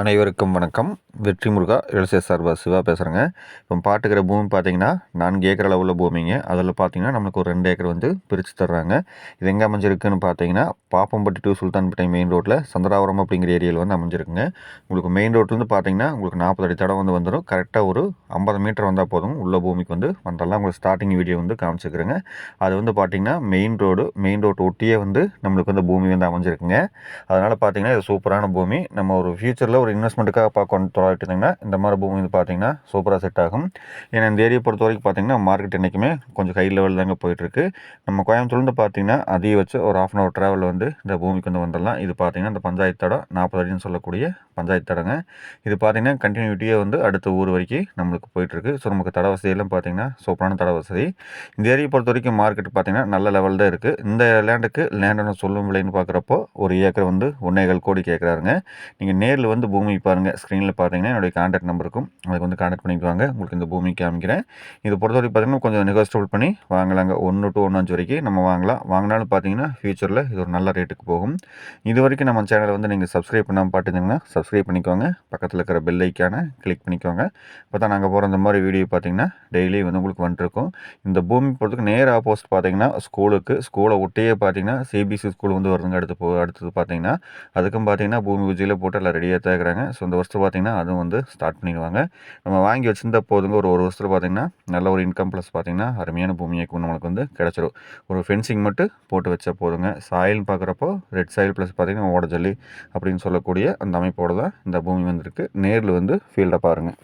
அனைவருக்கும் வணக்கம். வெற்றி முருகா எல்சே சார்பா சிவா பேசுகிறேங்க இப்போ பாட்டுக்கிற பூமி பார்த்தீங்கன்னா நான்கு ஏக்கர் அளவுள்ள பூமிங்க. அதில் பார்த்தீங்கன்னா நம்மளுக்கு ஒரு ரெண்டு ஏக்கர் வந்து பிரித்து தர்றாங்க. இது எங்கே அமைஞ்சிருக்குன்னு பார்த்தீங்கன்னா பாப்பம்பட்டி டு சுல்தான்பேட்டை மெயின் ரோட்டில் சந்திராபுரம் அப்படிங்கிற ஏரியாவில் வந்து அமைஞ்சிருக்குங்க. உங்களுக்கு மெயின் ரோட்லேருந்து பார்த்தீங்கன்னா உங்களுக்கு நாற்பது அடி தடம் வந்து வந்துடும் கரெக்டாக ஒரு ஐம்பது மீட்டர் வந்தால் போதும். உள்ள பூமிக்கு வந்து வந்துடலாம் உங்களுக்கு ஸ்டார்டிங் வீடியோ வந்து காமிச்சிக்கிறேங்க. அது வந்து பார்த்தீங்கன்னா மெயின் ரோடு மெயின் ரோடு ஒட்டியே வந்து நம்மளுக்கு வந்து பூமி வந்து அமைஞ்சிருக்குங்க. அதனால் பார்த்தீங்கன்னா இது சூப்பரான பூமி. நம்ம ஒரு ஃபியூச்சரில் ஒரு இன்வெஸ்ட்மெண்ட்டுக்காக பார்க்கணும் தொலைட்டு இருந்தீங்கன்னா இந்த மாதிரி பூமி வந்து பார்த்தீங்கன்னா சூப்பராக செட் ஆகும். ஏன்னா இந்த ஏரியா பொறுத்த வரைக்கும் பார்த்தீங்கன்னா மார்க்கெட் என்றைக்குமே கொஞ்சம் ஹை லெவல் தாங்க போயிட்டுருக்கு நம்ம கோயம்புத்தூர்லேருந்து பார்த்தீங்கன்னா அதிக வச்சு ஒரு ஆஃப் அன் அவர் ட்ராவல் வந்து இந்த பூமிக்கு வந்து வந்துடலாம். இது பார்த்தீங்கன்னா இந்த பஞ்சாயத்து தடம் நாற்பது அடின்னு சொல்லக்கூடிய பஞ்சாயத்து தடங்க. இது பார்த்தீங்கன்னா கண்டினியூட்டியே வந்து அடுத்த ஊர் வரைக்கும் நம்மளுக்கு போயிட்டுருக்கு ஸோ நமக்கு தட வசதியெல்லாம் பார்த்தீங்கன்னா சூப்பரான தட வசதி. இந்த ஏரியை பொறுத்த வரைக்கும் மார்க்கெட் பார்த்தீங்கன்னா நல்ல லெவல் தான் இருக்குது இந்த லேண்டுக்கு லேண்டை சொல்லும் விலைன்னு பார்க்குறப்போ ஒரு ஏக்கர் வந்து ஒன்றேகால் கோடி கேட்குறாருங்க நீங்கள் நேரில் வந்து பூமி பாருங்கள் ஸ்க்ரீனில் பார்த்தீங்கன்னா என்னுடைய காண்டாக்ட் நம்பர் இருக்கும். அதுக்கு வந்து காண்டாக்ட் பண்ணிக்குவாங்க. உங்களுக்கு இந்த பூமி காமிக்கிறேன். இது பொறுத்தவரைக்கும் பார்த்தீங்கன்னா கொஞ்சம் நெகோசியபிள் பண்ணி வாங்கலாங்க. ஒன்று டு ஒன்று அஞ்சு வரைக்கும் நம்ம வாங்கலாம். வாங்கினாலும் பார்த்தீங்கன்னா ஃபியூச்சரில் இது ஒரு நல்ல ரேட்டுக்கு போகும். இது வரைக்கும் நம்ம சேனலை வந்து நீங்கள் சப்ஸ்கிரைப் பண்ணாமல் பார்த்துருந்தீங்கன்னா சப்ஸ்கிரைப் பண்ணிக்கோங்க. பக்கத்தில் இருக்கிற பெல் ஐக்கானை கிளிக் பண்ணிக்கோங்க. இப்போ தான் நாங்கள் போகிற இந்த மாதிரி வீடியோ பார்த்தீங்கன்னா டெய்லி வந்து உங்களுக்கு வந்துருக்கும். இந்த பூமி பொறுத்துக்கு நேர் ஆப்போசிட் பார்த்தீங்கன்னா ஸ்கூலுக்கு ஸ்கூலை ஒட்டியே பார்த்தீங்கன்னா சிபிஎஸ்சி ஸ்கூல் வந்து வருதுங்க. அடுத்து போ அடுத்தது பார்த்தீங்கன்னா அதுக்கும் பார்த்தீங்கன்னா பூமி பூஜையில் போட்டு எல்லாம் ரெடியாக தான் இருக்கிறாங்க ஸோ இந்த வருஷத்தில் பார்த்திங்கன்னா அதுவும் வந்து ஸ்டார்ட் பண்ணிடுவாங்க. நம்ம வாங்கி வச்சிருந்த போதுங்க ஒரு ஒரு வருஷத்தில் பார்த்திங்கன்னா நல்ல ஒரு இன்கம் ப்ளஸ் பார்த்திங்கன்னா அருமையான பூமியை நம்மளுக்கு வந்து கிடச்சிரும். ஒரு ஃபென்சிங் மட்டும் போட்டு வச்சா போதுங்க. சாயில்னு பார்க்குறப்போ ரெட் சாயில் ப்ளஸ் பார்த்திங்கன்னா ஓட ஜல்லி அப்படின்னு சொல்லக்கூடிய அந்த அமைப்போடு தான் இந்த பூமி வந்துருக்கு. நேரில் வந்து ஃபீல்டை பாருங்கள்